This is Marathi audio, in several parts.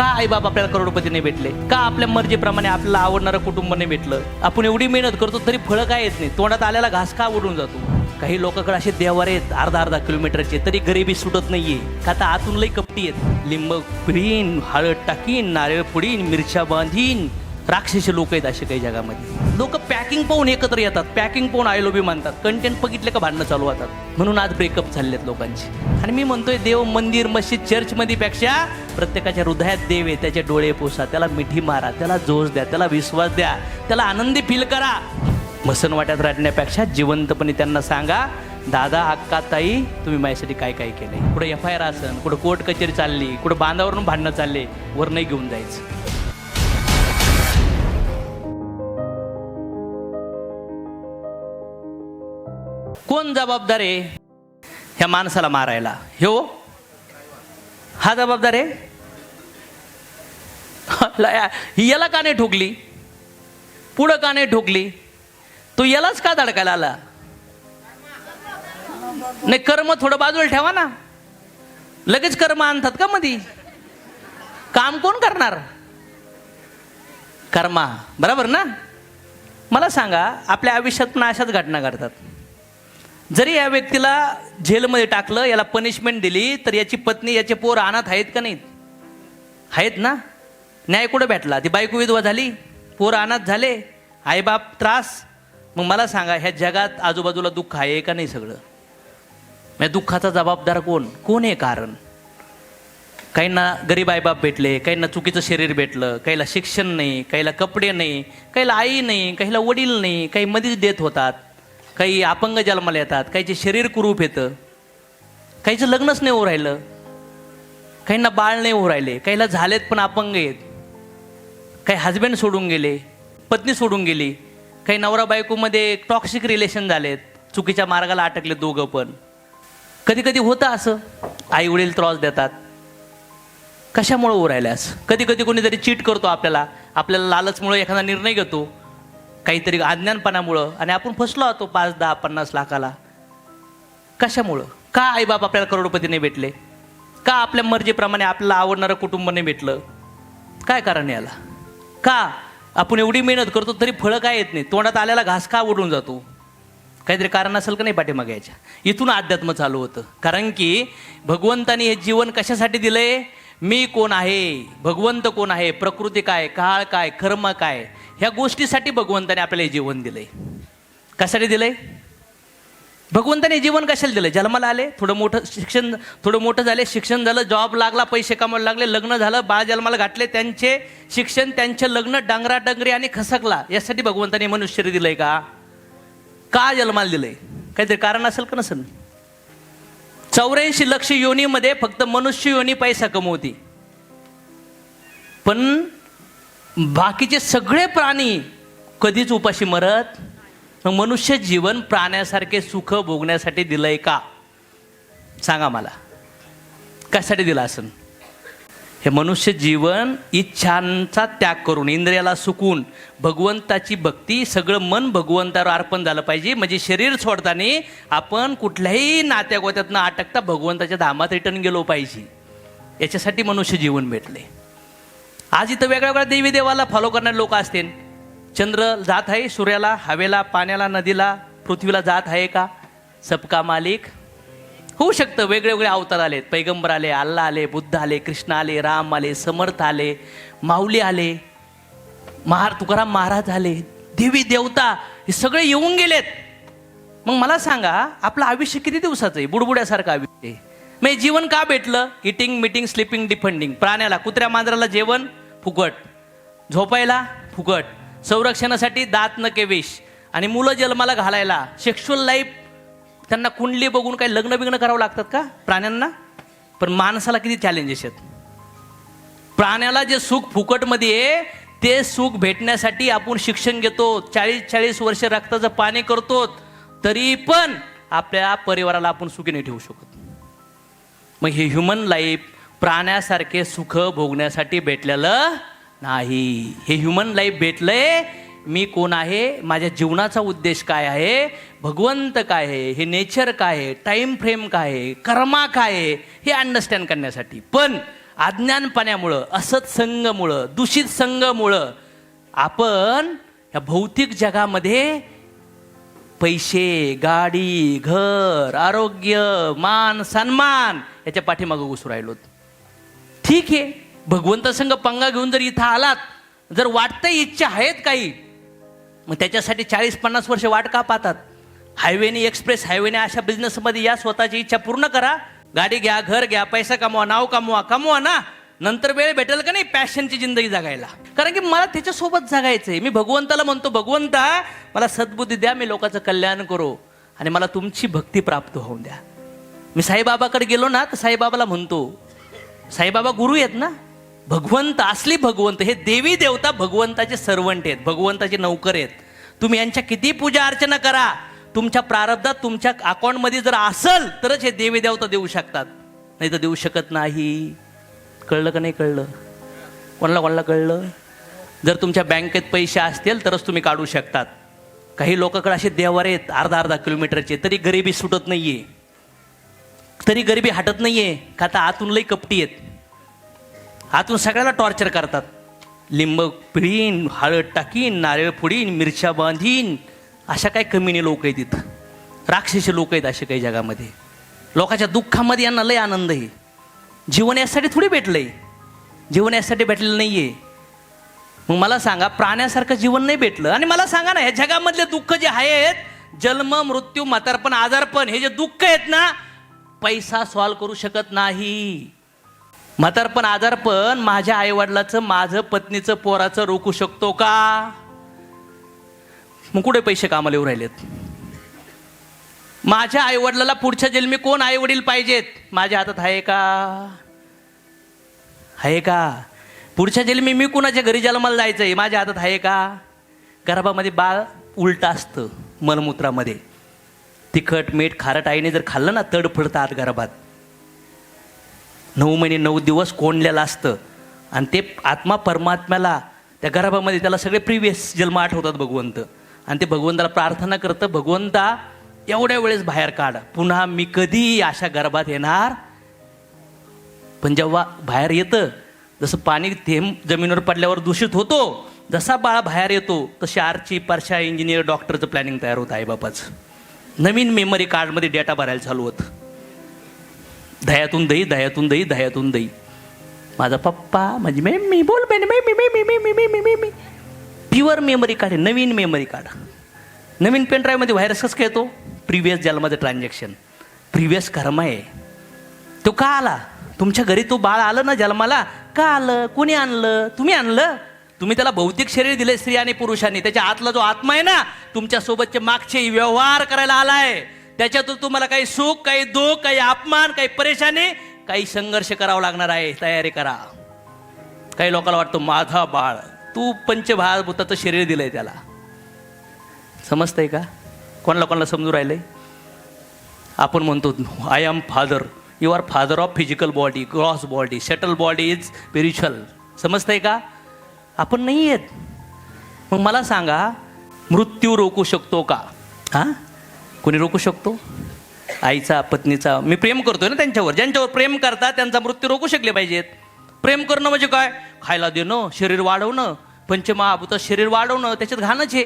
का आई बाप आपल्याला करोडपती नाही भेटले? का आपल्या मर्जीप्रमाणे आपल्याला आवडणारं कुटुंब नाही भेटलं? आपण एवढी मेहनत करतो तरी फळं काय येत नाही? तोंडात आलेला घास का उडून जातो? काही लोकांकडे असे देवार आहेत अर्धा अर्धा किलोमीटरचे तरी गरिबी सुटत नाहीये. का आता आतून लई कपटी आहेत. लिंब पिळीन हळद टाकीन नारळ पुडीन मिरच्या बांधीन. राक्षसी लोक आहेत असे काही जगामध्ये. लोक पॅकिंग पाहून एकत्र येतात. पॅकिंग पाहून आयलोबी मानतात कंटेंट बघितले का भांडणं चालू होतात. म्हणून आज ब्रेकअप झालेत लोकांची. आणि मी म्हणतोय देव मंदिर मस्जिद चर्च मध्ये पेक्षा प्रत्येकाच्या हृदयात देव आहे. त्याचे डोळे पोसा त्याला मिठी मारा त्याला जोश द्या त्याला विश्वास द्या त्याला आनंदी फील करा. मसन वाट्यात रडण्यापेक्षा जिवंतपणे त्यांना सांगा दादा अक्का ताई तुम्ही माझ्यासाठी काय काय केलंय? कुठं एफ आय आर असन कुठं कोर्ट कचेरी चालली कुठं बांधावरून भांडणं चालले वर नाही घेऊन जायचं. कोण जबाबदार आहे ह्या माणसाला मारायला. हो हा जबाबदार? आहे याला का नाही ठोकली? पुढं का नाही ठोकली? तो यालाच का धडकायला आला? नाही कर्म थोडं बाजूला ठेवा ना. लगेच कर्म आणतात का मधी? काम कोण करणार? कर्मा. बरोबर ना? मला सांगा आपल्या आयुष्यात पण अशाच घटना घडतात. जरी या व्यक्तीला जेलमध्ये टाकलं याला पनिशमेंट दिली तर याची पत्नी याचे पोर अनाथ आहेत का नाहीत? आहेत ना? न्याय कुठं भेटला? ती बायको विधवा झाली पोर अनाथ झाले आईबाप त्रास. मग मला सांगा ह्या जगात आजूबाजूला दुःख आहे का नाही सगळं? या दुःखाचा जबाबदार कोण? कोण आहे कारण? काहींना गरीब आईबाप भेटले काहींना चुकीचं शरीर भेटलं काहीला शिक्षण नाही काहीला कपडे नाही काहीला आई नाही काहीला वडील नाही काही मध्येच डेथ होतात. काही अपंग जन्माला येतात काहीचे शरीर कुरूप येतं काहीचं लग्नच नाही होऊ राहिलं काहींना बाळ नाही होऊ राहिले काहीला झालेत पण अपंग आहेत. काही हजबंड सोडून गेले पत्नी सोडून गेली काही नवरा बायकोमध्ये टॉक्सिक रिलेशन झालेत चुकीच्या मार्गाला अटकले दोघं पण. कधी कधी होतं असं आई वडील त्रास देतात. कशामुळे होऊ राहिल्यास कधी कधी कोणीतरी चीट करतो आपल्याला आपल्याला लालचमुळे एखादा निर्णय घेतो. काहीतरी अज्ञानपणामुळं. आणि आपण फसलो होतो पाच दहा पन्नास लाखाला. कशामुळं? का आईबाप आपल्याला करोडपती नाही भेटले? का आपल्या मर्जीप्रमाणे आपल्याला आवडणारं कुटुंब नाही भेटलं? काय कारण याला? का आपण एवढी मेहनत करतो तरी फळं काय येत नाही तोंडात आलेला घास का उडून जातो? काहीतरी कारण असेल का नाही पाठीमागे याच्या? इथून अध्यात्म चालू होतं. कारण की भगवंतानी हे जीवन कशासाठी दिलंय? मी कोण आहे? भगवंत कोण आहे? प्रकृती काय? काळ काय? कर्म काय? ह्या गोष्टीसाठी भगवंताने आपल्याला हे जीवन दिलंय. कशासाठी दिलंय? भगवंताने जीवन कशाला दिलं जन्माला आले थोडं मोठं शिक्षण थोडं मोठं झाले शिक्षण झालं जॉब लागला पैसे कमायला लागले लग्न झालं बाळ जन्माला घातले त्यांचे शिक्षण त्यांचे लग्न डांगरा डंगरी आणि खसकला यासाठी भगवंताने मनुष्य दिलंय का? का जन्माला दिलंय? काहीतरी कारण असेल का नसेल? चौऱ्याऐंशी लक्ष योनीमध्ये फक्त मनुष्य योनी पैसा कमवती. पण बाकीचे सगळे प्राणी कधीच उपाशी मरत मग मनुष्य जीवन प्राण्यासारखे सुख भोगण्यासाठी दिलंय का? सांगा मला. कशासाठी दिलं असन? हे मनुष्य जीवन इच्छांचा त्याग करून इंद्रियाला सुकून भगवंताची भक्ती सगळं मन भगवंतावर अर्पण झालं पाहिजे. म्हणजे शरीर सोडताना आपण कुठल्याही नात्यागोत्यात न अटकता भगवंताच्या धामात रिटर्न गेलो पाहिजे. याच्यासाठी मनुष्य जीवन भेटले. आज इथं वेगळ्या वेगळ्या देवी देवाला फॉलो करणारे लोक असतील. चंद्र जात आहे सूर्याला हवेला पाण्याला नदीला पृथ्वीला जात आहे का? सबका मालिक. होऊ शकतं वेगळे वेगळे अवतार आलेत. पैगंबर आले अल्ला आले बुद्ध आले कृष्ण आले राम आले समर्थ आले माऊली आले महार तुकाराम महाराज आले देवी देवता हे सगळे येऊन गेलेत. मग मला सांगा आपलं आयुष्य किती दिवसाचं आहे? बुडबुड्यासारखं आयुष्य आहे. मग जीवन का भेटलं? इटिंग मिटिंग स्लिपिंग डिफंडिंग प्राण्याला कुत्र्या मांजराला जेवण फुकट. झोपायला फुकट. संरक्षणासाठी दात न केविष आणि मुलं जन्माला घालायला. सेक्शुअल लाईफ त्यांना कुंडली बघून काही लग्न बिग्न करावं लागतात का? प्राण्यांना? पण माणसाला किती चॅलेंजेस आहेत. प्राण्याला जे सुख फुकटमध्ये आहे ते सुख भेटण्यासाठी आपण शिक्षण घेतो. चाळीस चाळीस वर्ष रक्ताचं पाणी करतो तरी पण आपल्या परिवाराला आपण सुखी नाही ठेवू शकत. मग हे ह्युमन लाईफ प्राण्यासारखे सुख भोगण्यासाठी भेटलेलं नाही. हे ह्युमन लाईफ भेटलंय. मी कोण आहे? माझ्या जीवनाचा उद्देश काय आहे? भगवंत काय आहे? हे नेचर काय आहे? टाईम फ्रेम काय आहे? कर्मा काय आहे? हे अंडरस्टँड करण्यासाठी. पण अज्ञानपणामुळं असत संघमुळं दूषित संघमुळं आपण या भौतिक जगामध्ये पैसे गाडी घर आरोग्य मान सन्मान याच्या पाठीमागं घुसू राहिलो ठीक आहे. भगवंत संघ पंगा घेऊन जर इथं आलात जर वाटतंय इच्छा आहेत काही मग त्याच्यासाठी चाळीस पन्नास वर्ष वाट का पाहतात? हायवेने एक्सप्रेस हायवेने अशा बिझनेसमध्ये या स्वतःची इच्छा पूर्ण करा. गाडी घ्या घर घ्या पैसा कमवा नाव कमवा कमवा ना. नंतर वेळ भेटेल का नाही? पॅशनची जिंदगी जगायला. कारण की मला त्याच्यासोबत जगायचंय. मी भगवंताला म्हणतो भगवंता मला सद्बुद्धी द्या मी लोकांचं कल्याण करू आणि मला तुमची भक्ती प्राप्त होऊन द्या. मी साईबाबाकडे गेलो ना तर साईबाबाला म्हणतो साईबाबा गुरु आहेत ना? भगवंत असली भगवंत हे देवी देवता भगवंताचे सर्वंट आहेत भगवंताचे नौकर आहेत. तुम्ही यांच्या किती पूजा अर्चना करा. तुमच्या प्रारब्धात तुमच्या अकाउंटमध्ये जर असल तरच हे देवी देवता देऊ शकतात. नाही तर देऊ शकत नाही. कळलं का नाही कळलं? कोणाला कोणाला कळलं? जर तुमच्या बँकेत पैसे असतील तरच तुम्ही काढू शकतात. काही लोकांकडे असे देवारे आहेत अर्धा अर्धा किलोमीटरचे तरी गरिबी सुटत नाहीये. तरी गरिबी हटत नाहीये का आता आतून लई कपटी आहेत. आतून सगळ्याला टॉर्चर करतात. लिंब पिळीन हळद टाकीन नारळ फोडीन मिरच्या बांधीन अशा काही कमीने लोक आहेत इथं. राक्षसी लोक आहेत असे काही जगामध्ये. लोकांच्या दुःखामध्ये यांना लय आनंद आहे. जीवन यासाठी थोडी भेटलंय. जीवन यासाठी भेटलेलं नाही आहे मग मला सांगा प्राण्यासारखं जीवन नाही भेटलं. आणि मला सांगा ना ह्या जगामधले दुःख जे आहेत जन्म मृत्यू म्हातारपण आजारपण हे जे दुःख आहेत ना पैसा सॉल्व करू शकत नाही. म्हातारपण आजारपण माझ्या आईवडिलाचं माझं पत्नीचं पोराचं रोखू शकतो का? मग कुठे पैसे कामाला येऊ राहिलेत? माझ्या आईवडिलाला पुढच्या जन्मी कोण आई वडील पाहिजेत? माझ्या हातात आहे का? आहे का? पुढच्या जन्मी मी कुणाच्या घरी जन्माला जायचंय? माझ्या हातात आहे का? गर्भामध्ये बाळ उलट असतं मलमूत्रामध्ये. तिखट मीठ खारट आईने जर खाल्लं ना तड फडतं आत गर्भात नऊ महिने नऊ दिवस कोंडलेलं असतं. आणि ते आत्मा परमात्म्याला त्या गर्भामध्ये त्याला सगळे प्रिव्हियस जन्म आठवतात भगवंत. आणि ते भगवंताला प्रार्थना करतं भगवंता एवढ्या वेळेस बाहेर काढ. पुन्हा मी कधी अशा गर्भात येणार. पण जेव्हा बाहेर येतं जसं पाणी थेंब जमिनीवर पडल्यावर दूषित होतो जसा बाळ बाहेर येतो तशी आरची परशा इंजिनियर डॉक्टरचं प्लॅनिंग तयार होतं आहे नवीन मेमरी कार्डमध्ये डेटा भरायला चालू होतं. दह्यातून दही दह्यातून दही दह्यातून दही. माझा पप्पा माझी मे मी बोल बेन मे मी मे मी मे मी मी मे मी प्युअर मेमरी कार्ड आहे नवीन मेमरी कार्ड नवीन पेन ड्राईव्हमध्ये व्हायरस कसं काय येतो प्रिव्हियस जन्माचं ट्रान्झॅक्शन प्रिव्हियस कर्म आहे. तो का आला? तुमच्या घरी तो बाळ आलं ना जन्माला? का आलं? कोणी आणलं? तुम्ही आणलं? तुम्ही त्याला भौतिक शरीर दिले स्त्री आणि पुरुषांनी. त्याच्या आतला जो आत्मा आहे ना तुमच्या सोबतचे मागचे व्यवहार करायला आलाय. त्याच्यातून तुम्हाला काही सुख काही दुःख काही अपमान काही परेशानी काही संघर्ष करावा लागणार आहे. तयारी करा. काही लोकांना वाटतो माझा बाळ तू पंचभाभूताचं शरीर दिलंय त्याला. समजतंय का? कोणाला कोणाला समजू राहिलंय? आपण म्हणतो I am father you are father of physical body gross body subtle body is spiritual समजतंय का? आपण नाही आहेत. मग मला सांगा मृत्यू रोखू शकतो का? हां? कोणी रोखू शकतो? आईचा पत्नीचा मी प्रेम करतोय ना त्यांच्यावर. ज्यांच्यावर प्रेम करता त्यांचा मृत्यू रोखू शकले पाहिजेत. प्रेम करणं म्हणजे काय? खायला देणं शरीर वाढवणं पंचमहाभूत शरीर वाढवणं त्याच्यात घाणच आहे.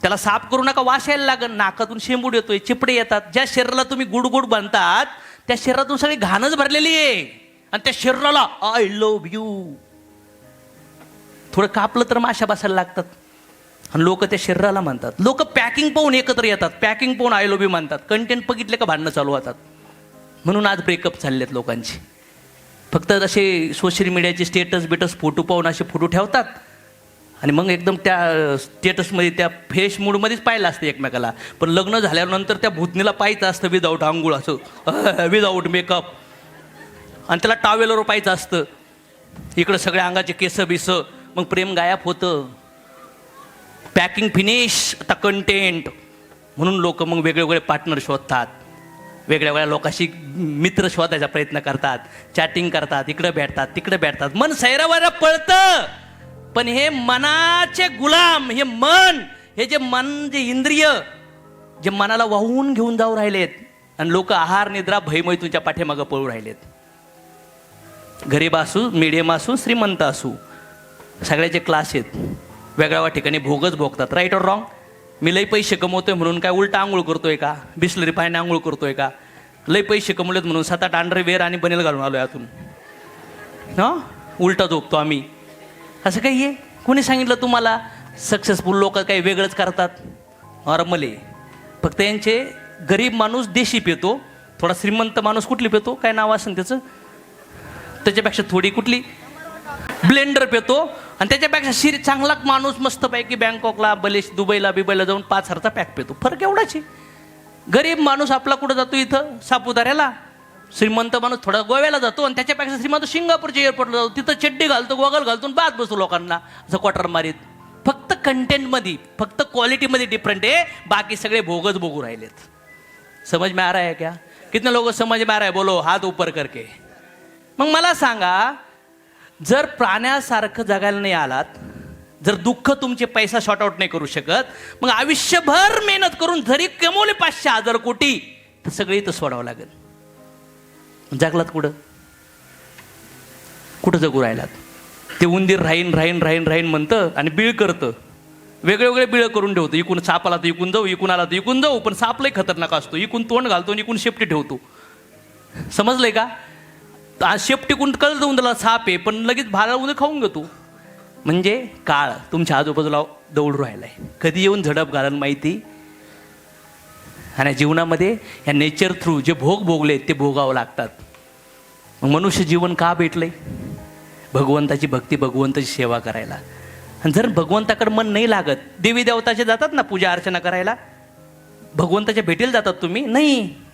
त्याला साफ करू नका वास यायला लागन. नाकातून शेंबूड येतोय चिपडे येतात. ज्या शरीराला तुम्ही गुड गुड त्या शरीरातून सगळी घाणच भरलेली आहे. आणि त्या शरीराला आय लव्ह यू थोडं कापलं तर माशा बसायला लागतात. आणि लोक त्या शरीराला म्हणतात. लोक पॅकिंग पाहून एकत्र येतात. पॅकिंग पाहून आय लव्ह म्हणतात. कंटेंट बघितले का भांडणं चालू होतात. म्हणून आज ब्रेकअप चाललेत लोकांची. फक्त असे सोशल मीडियाचे स्टेटस बिटस फोटो पाहून असे फोटो ठेवतात. आणि मग एकदम त्या स्टेटसमध्ये त्या फ्रेश मूडमध्येच पाहिलं असतं एकमेकाला. पण लग्न झाल्यानंतर त्या भूतनीला पाहायचं असतं विदाऊट आंघोळ असं. विदाऊट मेकअप आणि त्याला टावेलवर पाहायचं असतं. इकडं सगळ्या अंगाचे केस बिस. मग प्रेम गायब होतं. पॅकिंग फिनिश आता कंटेंट म्हणून लोक मग वेगवेगळे पार्टनर शोधतात. वेगळ्या वेगळ्या लोकांशी मित्र शोधायचा प्रयत्न करतात. चॅटिंग करतात इकडं भेटतात तिकडं भेटतात. मन सैरावायला पळतं. पण हे मनाचे गुलाम हे मन हे जे मन जे इंद्रिय जे मनाला वाहून घेऊन जाऊ राहिलेत आणि लोक आहार निद्रा भयमय तुमच्या पाठीमागं पळू राहिलेत. गरीब असू मिडियम असू श्रीमंत असू सगळ्याचे क्लास आहेत वेगळ्या ठिकाणी भोगच भोगतात. राईट ऑर रॉंग मी लई पैसे कमवतोय म्हणून काय उलटा आंघोळ करतोय का? बिसलरी पाण्याने आंघोळ करतोय का? लई पैसे कमवलेत म्हणून सात आठ अंडरवेअर आणि बनेल घालून आलो यातून हा? उलटा झोपतो आम्ही. असं काही आहे? कोणी सांगितलं तुम्हाला? सक्सेसफुल लोक काही वेगळंच करतात. नॉर्मल आहे. फक्त यांचे गरीब माणूस देशी पितो थोडा श्रीमंत माणूस कुठली पितो? काय नाव असेल त्याचं? त्याच्यापेक्षा थोडी कुठली? ब्लेंडर पितो आणि त्याच्यापेक्षा शिर चांगला माणूस मस्तपैकी बँकॉकला बलेश दुबईला बिबईला जाऊन पाच हरचा पॅक पेतो. फरक एवढाच आहे. गरीब माणूस आपला कुठं जातो इथं? सापुताऱ्याला. श्रीमंत माणूस थोडा गोव्याला जातो आणि त्याच्यापेक्षा श्रीमंत सिंगापूरच्या एअरपोर्टला जातो. तिथं चड्डी घालतो गोगल घालतो बाद बसतो लोकांना. असं क्वार्टर मारीत. फक्त कंटेंटमध्ये फक्त क्वालिटीमध्ये डिफरंट आहे. बाकी सगळे भोगच भोगू राहिलेत. समज में आ रहा है क्या कितने लोक समज समझ में आ रहा है बोलो हात ऊपर करके. मग मला सांगा जर प्राण्यासारखं जगायला नाही आलात जर दुःख तुमचे पैसा शॉर्ट आउट नाही करू शकत मग आयुष्यभर मेहनत करून जरी कमवले पाचशे हजार कोटी तर सगळे इथं सोडावं लागेल. जगलात कुठं? कुठं जगू राहिलात? ते उंदीर राहीन राहीन राहीन राहीन म्हणतं आणि बिळ करतं. वेगळे वेगळे बिळ करून ठेवतो. इकून साप आला तर इकून जाऊ इकून आला तर इकून जाऊ पण साप खतरनाक असतो. इकून तोंड घालतो आणि इकून शेपटी ठेवतो. समजलंय का? आज शेपटी कुंड कळत जाऊन त्याला साप आहे पण लगेच भाला उद्या खाऊन घेतो. म्हणजे काळ तुमच्या आजूबाजूला दौड राहिलाय. कधी येऊन झडप घालन माहिती? आणि जीवनामध्ये या नेचर थ्रू जे भोग भोगले ते भोगावं लागतात. मग मनुष्य जीवन का भेटलंय? भगवंताची भक्ती भगवंताची सेवा करायला. आणि जर भगवंताकडे मन नाही लागत देवी देवताचे जातात ना पूजा अर्चना करायला? भगवंताच्या भेटीला जातात तुम्ही? नाही.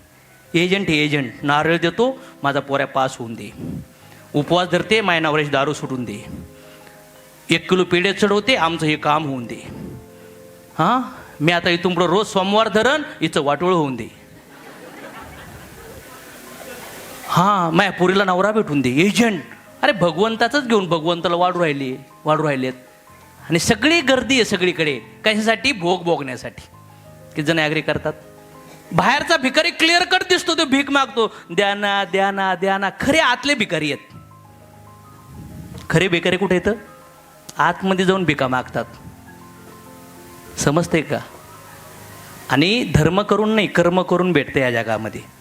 एजंट आहे एजंट नारळ देतो माझा पोऱ्या पास होऊन दे. उपवास धरते माय नवऱ्याची दारू सुटून दे. एक किलो पेढे चढवते आमचं हे काम होऊन दे. हां? मी आता इथून पुढं रोज सोमवार धरण हिचं वाटोळ होऊन दे. हां माया पुरीला नवरा भेटून दे एजंट अरे भगवंताचंच घेऊन भगवंताला वाढू राहिली वाढू राहिलेत. आणि सगळी गर्दी आहे सगळीकडे कशासाठी? भोग भोगण्यासाठी. किती जण ॲग्री करतात? बाहेरचा भिकारी क्लिअर कट दिसतो तो भीक मागतो. द्या ना द्या ना द्या ना खरे आतले भिकारी आहेत. खरे भिकारी कुठे येतं आतमध्ये जाऊन भिका मागतात. समजते का? आणि धर्म करून नाही कर्म करून भेटते या जगामध्ये.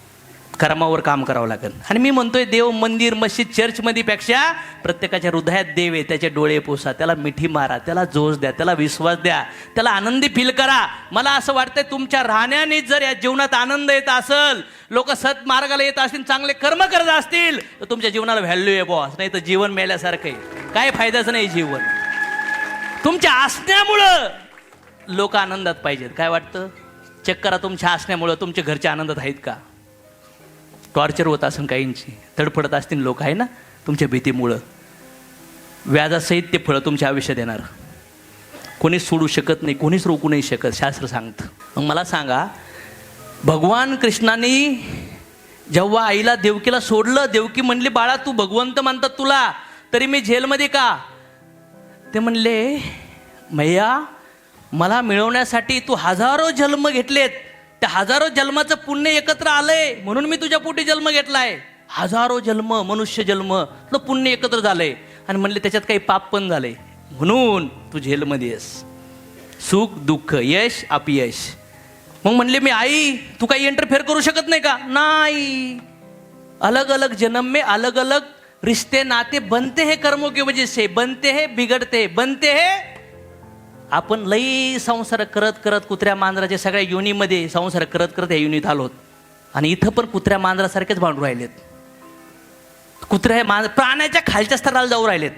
कर्मावर काम करावं लागेल. आणि मी म्हणतोय देव मंदिर मस्जिद चर्चमध्ये पेक्षा प्रत्येकाच्या हृदयात देव आहे त्याचे डोळे पोसा त्याला मिठी मारा त्याला जोश द्या त्याला विश्वास द्या त्याला आनंदी फील करा. मला असं वाटतंय तुमच्या राहण्याने जर या जीवनात आनंद येत असेल लोक सत्मार्गाला येत असतील चांगले कर्म करत असतील तर तुमच्या जीवनाला व्हॅल्यू आहे बॉस नाही तर जीवन मेल्यासारखं आहे. काय फायद्याचं नाही जीवन. तुमच्या असण्यामुळं लोक आनंदात पाहिजेत. काय वाटतं? चेक करा तुमच्या असण्यामुळं तुमच्या घरचे आनंदात आहेत का? टॉर्चर होत असेल काहींची तडफडत असतील लोक आहे ना? तुमच्या भीतीमुळं. व्याजासहित ते फळं तुमच्या आयुष्यात येणार. कोणीच सोडू शकत नाही कोणीच रोखू नाही शकत शास्त्र सांगतं. मग मला सांगा भगवान कृष्णाने जेव्हा आईला देवकीला सोडलं देवकी म्हणली बाळा तू भगवंत म्हणतात तुला तरी मी झेलमध्ये का? ते म्हणले मैया मला मिळवण्यासाठी तू हजारो जन्म घेतलेत त्या हजारो जन्माचं पुण्य एकत्र आलंय म्हणून मी तुझ्या पोटी जन्म घेतलाय. हजारो जन्म मनुष्य जन्म तो पुण्य एकत्र झालंय. आणि म्हणले त्याच्यात काही पाप पण झाले म्हणून तू झेलमध्ये येस. सुख दुःख यश अपयश. मग म्हणले मी आई तू काही इंटरफेअर करू शकत नाही का? नाही. अलग अलग जन्म में अलग अलग रिश्ते नाते बनते हे कर्मों की वजह से. बनते हे बिगड़ते बनते हे आपण लई संसार करत करत कुत्र्या मांजराच्या सगळ्या युनीमध्ये संसार करत करत या युनीत आलोत आणि इथं पण कुत्र्या मांजरासारखेच भांडू राहिलेत. कुत्र्या मांज प्राण्याच्या खालच्या स्तराला जाऊ राहिलेत.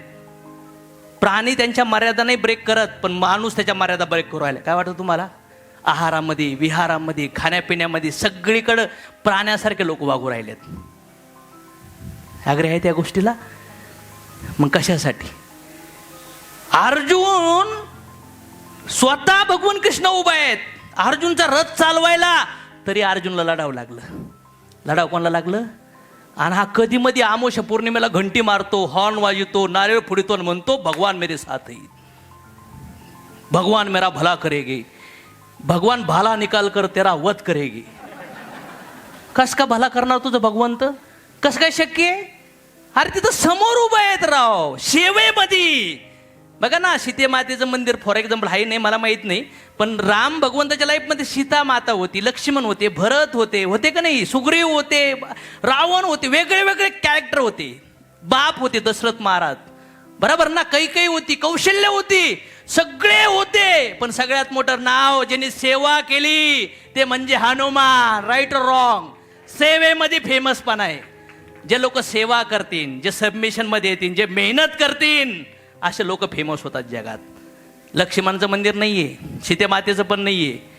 प्राणी त्यांच्या मर्यादा नाही ब्रेक करत पण माणूस त्याच्या मर्यादा ब्रेक करू राहिले. काय वाटतं तुम्हाला? आहारामध्ये विहारामध्ये खाण्यापिण्यामध्ये सगळीकडं प्राण्यासारखे लोक वागू राहिलेत. आग्रह आहे त्या गोष्टीला? मग कशासाठी? अर्जुन स्वतः भगवान कृष्ण उभा आहेत. अर्जुनचा रथ चालवायला तरी अर्जुनला लढावं लागलं. लढाव कोणाला लागलं? आणि हा कधी मध्ये आमोश पौर्णिमेला घंटी मारतो हॉर्न वाजवतो नारळ फुडितो आणि म्हणतो भगवान मेरे साथ है. भगवान मेरा भला करेगे. भगवान भाला निकाल कर तेरा वध करेगे. कस का भला करणार तुझं भगवंत? कसं काय शक्य आहे? अरे तिथं समोर उभं आहेत राव. शेवेमध्ये बघा ना सीते मातेचं मंदिर फॉर एक्झाम्पल आहे नाही मला माहीत नाही. पण राम भगवंताच्या लाईफमध्ये सीता माता होती लक्ष्मण होते भरत होते होते का नाही? सुग्रीव होते रावण होते वेगळे वेगळे कॅरेक्टर होते. बाप होते दशरथ महाराज. बरोबर ना? काही काही होती कौशल्य होती सगळे होते. पण सगळ्यात मोठं नाव ज्यांनी सेवा केली ते म्हणजे हनुमान. राईट रॉंग सेवेमध्ये फेमस पण आहे. जे लोक सेवा करतील जे सबमिशनमध्ये येतील जे मेहनत करतील असे लोक फेमस होतात जगात. लक्ष्मणचं मंदिर नाही आहे सीतेमातेचं पण नाही आहे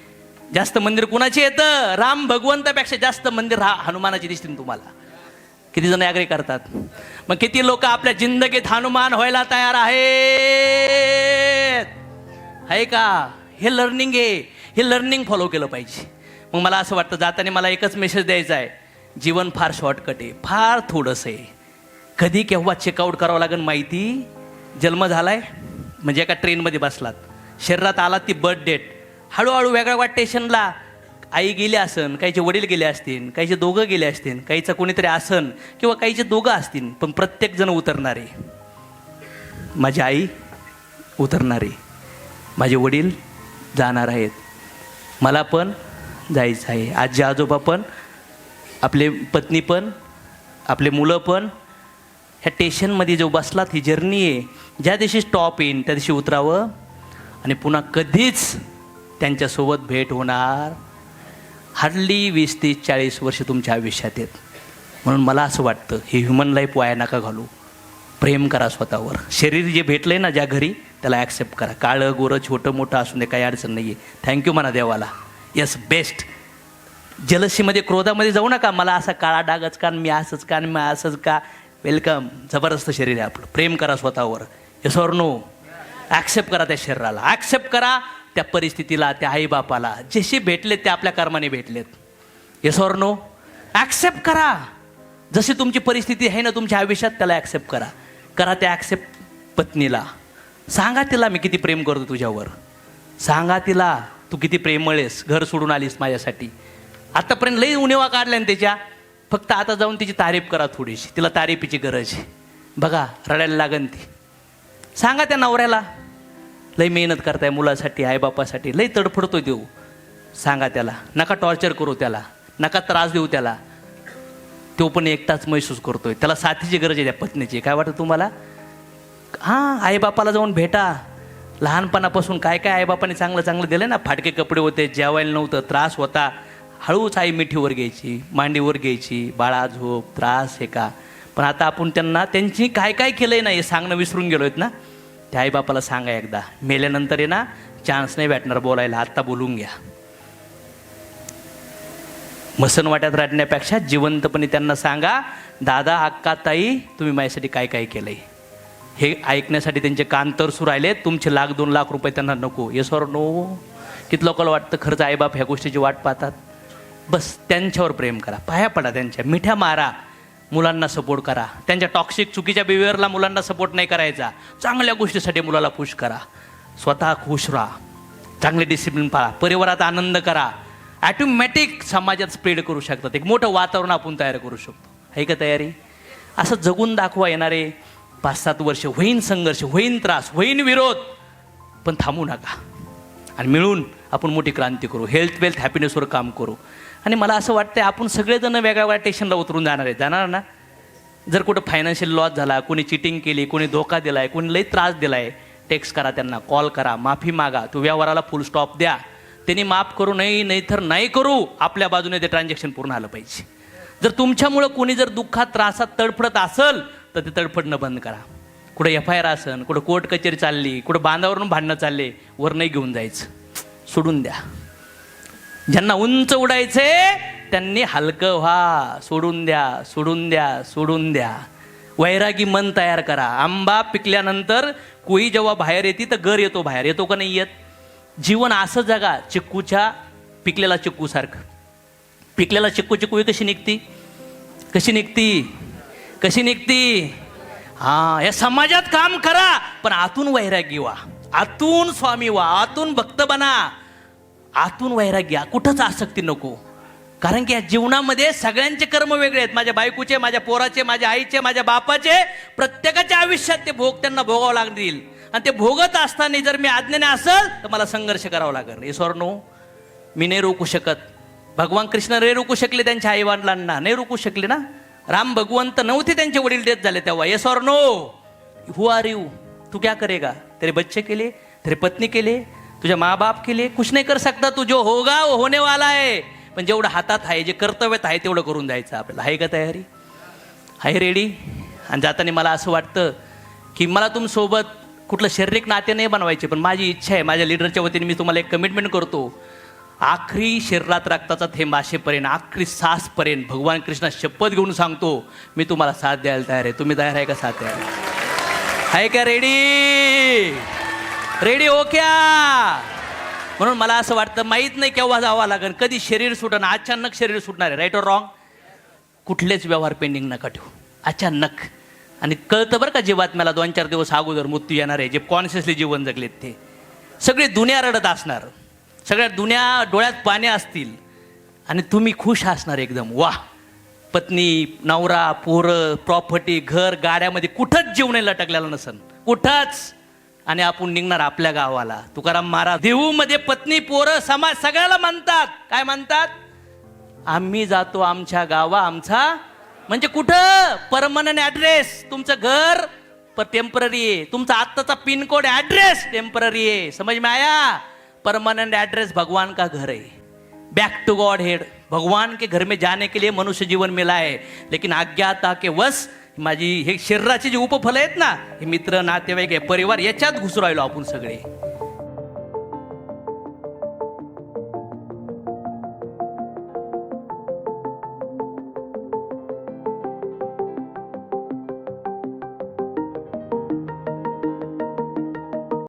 जास्त मंदिर कुणाचे येतं राम भगवंतापेक्षा जास्त मंदिर हा हनुमानाची दिसतील तुम्हाला. किती जण ॲग्री करतात? मग किती लोक आपल्या जिंदगीत हनुमान व्हायला तयार आहेत? आहे का? हे लर्निंग आहे. हे लर्निंग फॉलो केलं पाहिजे. मग मला असं वाटतं जाताना मला एकच मेसेज द्यायचा आहे. जीवन फार शॉर्टकट आहे. फार थोडंसं आहे. कधी केव्हा चेकआउट करावं लागेल माहिती? जन्म झालाय म्हणजे एका ट्रेनमध्ये बसलात. शरीरात आला ती बर्थ डेट हळूहळू वेगळ्या स्टेशनला आई गेली असन काहीचे वडील गेले असतील काहीचे दोघं गेले असतील काहीचं कोणीतरी आसन किंवा काहीचे दोघं असतील पण प्रत्येकजण उतरणारे. माझी आई उतरणारे. माझे वडील जाणार आहेत. मला पण जायचं आहे. आजी आजोबा पण आपले पत्नी पण आपले मुलं पण. ह्या स्टेशनमध्ये जो बसलात ही जर्नी आहे ज्या दिवशी स्टॉप येईन त्या दिवशी उतरावं आणि पुन्हा कधीच त्यांच्यासोबत भेट होणार. हार्डली वीस तीस चाळीस वर्ष तुमच्या आयुष्यात आहेत म्हणून मला असं वाटतं हे ह्युमन लाईफ वाया नका घालू. प्रेम करा स्वतःवर. शरीर जे भेटलंय ना ज्या घरी त्याला ॲक्सेप्ट करा. काळं गोरं छोटं मोठं असू दे काही अडचण नाही आहे थँक्यू म्हणा देवाला. येस बेस्ट जलसीमध्ये क्रोधामध्ये जाऊ नका. मला असा काळा डागच का मी असंच का मी असंच का वेलकम जबरदस्त शरीर आहे आपलं. प्रेम करा स्वतःवर. येस ऑर नो ॲक्सेप्ट करा त्या शरीराला. ॲक्सेप्ट करा त्या परिस्थितीला त्या आईबापाला. जसे भेटलेत ते आपल्या कर्माने भेटलेत. येस ऑर नो ॲक्सेप्ट करा. जशी तुमची परिस्थिती आहे ना तुमच्या आयुष्यात त्याला ॲक्सेप्ट करा. करा त्या ॲक्सेप्ट पत्नीला. सांगा तिला मी किती प्रेम करतो तुझ्यावर. सांगा तिला तू किती प्रेम आहेस घर सोडून आलीस माझ्यासाठी. आतापर्यंत लई उणेवा काढल्या ना त्याच्या. फक्त आता जाऊन तिची तारीफ करा थोडीशी. तिला तारीफीची गरज आहे. बघा रडायला लागन ती. सांगा त्या नवऱ्याला. लई मेहनत करताय मुलासाठी आईबापासाठी लई तडफडतो देऊ सांगा त्याला नका टॉर्चर करू त्याला नका त्रास देऊ त्याला. तो पण एकटाच महसूस करतोय. त्याला साथीची गरज आहे त्या पत्नीची. काय वाटतं तुम्हाला? हां आईबापाला जाऊन भेटा. लहानपणापासून काय काय आईबापाने चांगलं चांगलं दिलं ना? फाटके कपडे होते जेवायला नव्हतं त्रास होता. हळूच आई मिठीवर घ्यायची मांडीवर घ्यायची बाळा झोप त्रास हे का पण आता आपण त्यांना त्यांची काय काय केलंय ना हे सांगणं विसरून गेलो आहेत ना त्या आईबापाला सांगा एकदा. मेल्यानंतर आहे ना चान्स नाही भेटणार बोलायला आत्ता बोलून घ्या. मसन वाट्यात राहण्यापेक्षा जिवंतपणे त्यांना सांगा दादा अक्का ताई तुम्ही माझ्यासाठी काय काय केलंय? हे ऐकण्यासाठी त्यांचे कान सुरू राहिले. तुमचे लाख दोन लाख रुपये त्यांना नको. येस और नो किती लोकांना वाटतं खरंच आईबाप ह्या गोष्टीची वाट पाहतात? बस त्यांच्यावर प्रेम करा. पाया पडा त्यांच्या. मिठ्या मारा. मुलांना सपोर्ट करा. त्यांच्या टॉक्सिक चुकीच्या बिहेवियरला मुलांना सपोर्ट नाही करायचा. चांगल्या गोष्टीसाठी मुलाला पुश करा. स्वतः खुश राहा. चांगले डिसिप्लिन पाळा. परिवारात आनंद करा. ॲटोमॅटिक समाजात स्प्रेड करू शकतात. एक मोठं वातावरण आपण तयार करू शकतो. आहे का तयारी? असं जगून दाखवा येणारे पाच सात वर्ष. होईन संघर्ष होईन त्रास होईन विरोध. पण थांबू नका. आणि मिळून आपण मोठी क्रांती करू. हेल्थ वेल्थ हॅपीनेसवर काम करू. आणि मला असं वाटतं आपण सगळेजण वेगळ्या स्टेशनला उतरून जाणार आहे. जाणार ना? जर कुठं फायनान्शियल लॉस झाला कोणी चिटिंग केली कोणी धोका दिलाय कोणी लई त्रास दिलाय टेक्स्ट करा त्यांना कॉल करा माफी मागा तो व्यवहाराला फुल स्टॉप द्या. त्यांनी माफ करू नाही नाही तर नाही करू. आपल्या बाजूने ते ट्रान्झॅक्शन पूर्ण आलं पाहिजे. जर तुमच्यामुळं कोणी जर दुःखात त्रासात तडफडत असेल तर ते तडफडणं बंद करा. कुठं एफ आय आर असन कुठं कोर्ट कचेरी चालली कुठं बांधावरून भांडणं चालले वर नाही घेऊन जायचं. सोडून द्या. ज्यांना उंच उडायचे त्यांनी हलकं व्हा. सोडून द्या सोडून द्या सोडून द्या. वैरागी मन तयार करा. आंबा पिकल्यानंतर कोई जेव्हा बाहेर येते तर गर येतो बाहेर. येतो का नाही येत? जीवन असं जगा चिक्कूच्या पिकलेला चिक्कूसारखं पिकलेला चिक्कू चिक्कू कशी निघती? कशी निघती? कशी निघती? हा या समाजात काम करा पण आतून वैरागी व्हा. आतून स्वामी व्हा. आतून भक्त बना. आतून वैराग्या कुठंच आसक्ती नको. कारण की या जीवनामध्ये सगळ्यांचे कर्म वेगळे आहेत. माझ्या बायकोचे माझ्या पोराचे माझ्या आईचे माझ्या बापाचे प्रत्येकाच्या आयुष्यात ते भोग त्यांना भोगावं लागतील. आणि ते भोगत असताना जर मी आज्ञेने असेल तर मला संघर्ष करावा लागेल. हे स्वर्णो मी नाही रोखू शकत. भगवान कृष्ण नाही रोखू शकले त्यांच्या आई वडिलांना नाही रोखू शकले ना? राम भगवंत नव्हते त्यांचे वडील डेथ झाले तेव्हा. Yes or no who are you तू क्या करेगा? तेरे बच्चे केले? तरी तेरे पत्नी केले? तुझे माँ बाप के लिए कुछ नहीं कर सकता तू जो होगा वो होने वाला आहे पण जेवढं हातात आहे जे कर्तव्यात आहे तेवढं करून द्यायचं आपल्याला. आहे का तयारी? आहे रेडी आणि जाताना मला असं वाटतं की मला तुमसोबत कुठलं शारीरिक नाते नाही बनवायचे पण माझी इच्छा आहे माझ्या लिडरच्या वतीने मी तुम्हाला एक कमिटमेंट करतो. आखरी शरीरात रक्ताचा थेंब असेपर्यंत आखरी सासपर्यंत भगवान कृष्णा शपथ घेऊन सांगतो मी तुम्हाला साथ द्यायला तयार आहे. तुम्ही तयार आहे का साथ द्यायला? आहे का रेडी रेडी हो क्या म्हणून मला असं वाटतं माहीत नाही केव्हा जावं लागेल कधी शरीर सुटणं अचानक शरीर सुटणार आहे. राईट ऑर रॉंग कुठलेच व्यवहार पेंडिंग नका ठेवू. अचानक. आणि कळतं बरं का जे बातम्याला दोन चार दिवस अगोदर मृत्यू येणार आहे. जे कॉन्शियसली जीवन जगलेत ते. सगळे दुनिया रडत असणार. सगळ्या दुनिया डोळ्यात पाणी असतील. आणि तुम्ही खुश असणार एकदम. वा पत्नी नवरा पोरं प्रॉपर्टी घर गाड्यामध्ये कुठंच जीव नाही लटकलेला नसन. कुठंच! आणि आपण निघणार आपल्या गावाला. तुकाराम महाराज देहूमध्ये पत्नी पोरं समाज सगळ्याला म्हणतात. काय म्हणतात? आम्ही जातो आमच्या गावा आमचा म्हणजे कुठं? परमनंट ऍड्रेस तुमचं घर टेंपररी आहे. तुमचा आत्ताचा पिनकोड ऍड्रेस टेंपररी आहे. समझ में आया परमानेंट ऍड्रेस भगवान का घर है बैक टू गॉड हेड भगवान के घर में जाने के लिए मनुष्य जीवन मिला है लेकिन अज्ञाता के वस माझी हे शरीराचे जे उपफलं आहेत ना हे मित्र नातेवाईक आहे परिवार याच्यात घुसू राहिलो आपण सगळे.